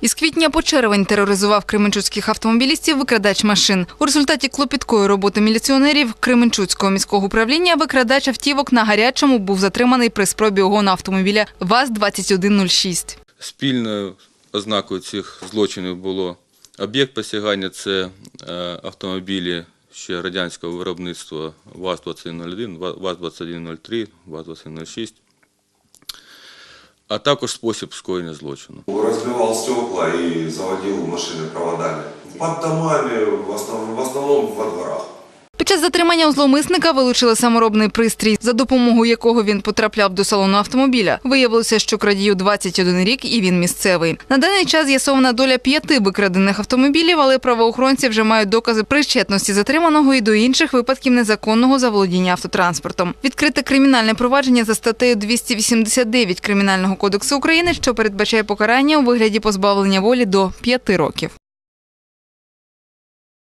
Із квітня по червень тероризував кременчуцьких автомобілістів викрадач машин. У результаті клопіткої роботи міліціонерів Кременчуцького міського управління викрадач автівок на гарячому був затриманий при спробі угону автомобіля ВАЗ-2106. Спільною ознакою цих злочинів було об'єкт посягання це е, автомобілі ще радянського виробництва ВАЗ-2101, ВАЗ-2103, ВАЗ-2106, а також спосіб скоєння злочину. Разбивал стекла и заводил машины проводами. Под домами, в основному, в, основном во дворах. Під час затримання у зловмисника вилучили саморобний пристрій, за допомогою якого він потрапляв до салону автомобіля. Виявилося, що крадію 21 рік і він місцевий. На даний час з'ясована доля п'яти викрадених автомобілів, але правоохоронці вже мають докази причетності затриманого і до інших випадків незаконного заволодіння автотранспортом. Відкрите кримінальне провадження за статтею 289 Кримінального кодексу України, що передбачає покарання у вигляді позбавлення волі до 5 років.